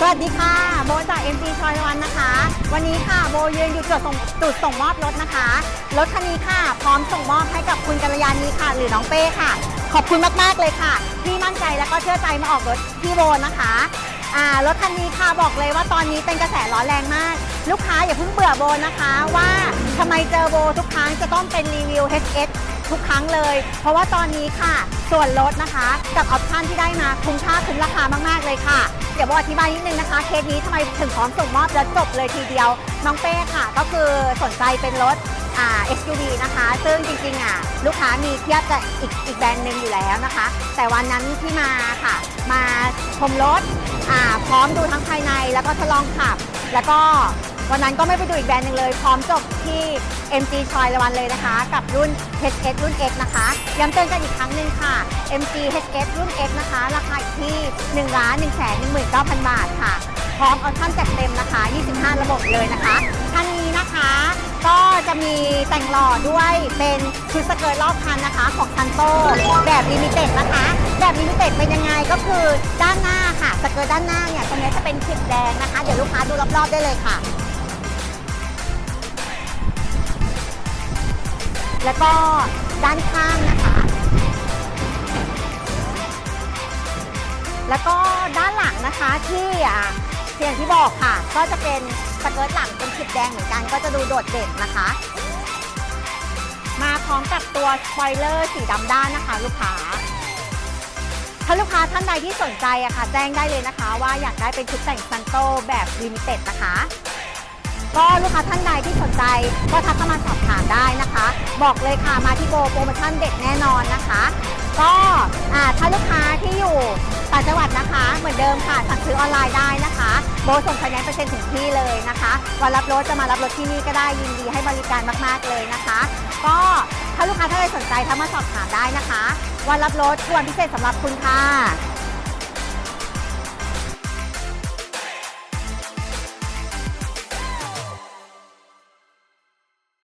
สวัสดีค่ะ โบจาก MG ชอยวันนะคะ วันนี้ค่ะโบยืนอยู่จุดส่งจุดส่งมอบรถนะคะ รถคันนี้ค่ะ พร้อมส่งมอบให้กับคุณกัลยาณีค่ะ หรือน้องเป้ค่ะ ขอบคุณมากๆเลยค่ะ ที่มั่นใจและก็เชื่อใจมาออกรถที่โบนะคะรถคันนี้ค่ะบอกเลยว่าตอนนี้เป็นกระแสร้อนแรงมาก ลูกค้าอย่าเพิ่งเบื่อโบนะคะ ว่าทำไมเจอโบทุกครั้งจะต้องเป็นรีวิว HS ทุกครั้งเลย เพราะว่าตอนนี้ค่ะ ส่วนลดนะคะ กับออปชั่นที่ได้มาคุ้มค่าคุ้มราคามากๆเลยค่ะเดี๋ยวโบอธิบายนิดนึงนะคะ เคสนี้ทำไมถึงพร้อมส่งมอบแล้วจบเลยทีเดียว น้องเป้ค่ะ ก็คือสนใจเป็นรถอ่า SUV นะคะ ซึ่งจริงๆอะลูกค้ามีเทียบกับอีกอีกแบรนด์หนึ่งอยู่แล้วนะคะ แต่วันนั้นที่มาค่ะ มาชมรถพร้อมดูทั้งภายในแล้วก็ทดลองขับ แล้วก็ วันนั้นก็ไม่ไปดูอีกแบรนด์หนึ่งเลย พร้อมจบที่ MG ชอยละวันเลยนะคะ กับรุ่น HS รุ่น X นะคะย้ำเตือนกันอีกครั้งหนึ่งค่ะ MG HS รุ่น X นะคะ ราคาอยู่ที่1ล้าน1 1 9 0 0 0 บาทค่ะ พร้อมออปชั่นจัดเต็มนะคะ 25 ระบบเลยนะคะท่านนี้นะคะก็จะมีแต่งหล่อด้วยเป็นชุดสเกิร์ตรอบคันนะคะ ของซันโตแบบลิมิเต็ดนะคะ แบบลิมิเต็ดเป็นยังไงก็คือด้านหน้าค่ะ สเกิร์ตด้านหน้าเนี่ยตรงนี้จะเป็นขีดแดงนะคะ เดี๋ยวลูกค้าดูรอบๆได้เลยค่ะ แล้วก็ด้านข้างนะคะ แล้วก็ด้านหลังนะคะที่อะอย่างที่บอกค่ะ ก็จะเป็นสเกิร์ตหลังเป็นขีดแดงเหมือนกัน ก็จะดูโดดเด่นนะคะ มาพร้อมกับตัวสปอยเลอร์สีดำด้านนะคะ ลูกค้าถ้าลูกค้าท่านใดที่สนใจอะค่ะ แจ้งได้เลยนะคะ ว่าอยากได้เป็นชุดแต่งซันโตแบบลิมิเต็ดนะคะ ก็ลูกค้าท่านใดที่สนใจก็ทักเข้ามาสอบถามได้นะคะ บอกเลยค่ะมาที่โบโปรโมชั่นเด็ดแน่นอนนะคะ ก็ถ้าลูกค้าที่อยู่ต่างจังหวัดนะคะ เหมือนเดิมค่ะสั่งซื้อออนไลน์ได้นะคะ โบส่งไฟแนนซ์เปอร์เซ็นต์ถึงที่เลยนะคะวันรับรถจะมารับรถที่นี่ก็ได้ยินดีให้บริการมากๆเลยนะคะ ก็ถ้าลูกค้าท่านใดสนใจทักมาสอบถามได้นะคะ วันรับรถคือวันพิเศษสำหรับคุณค่ะ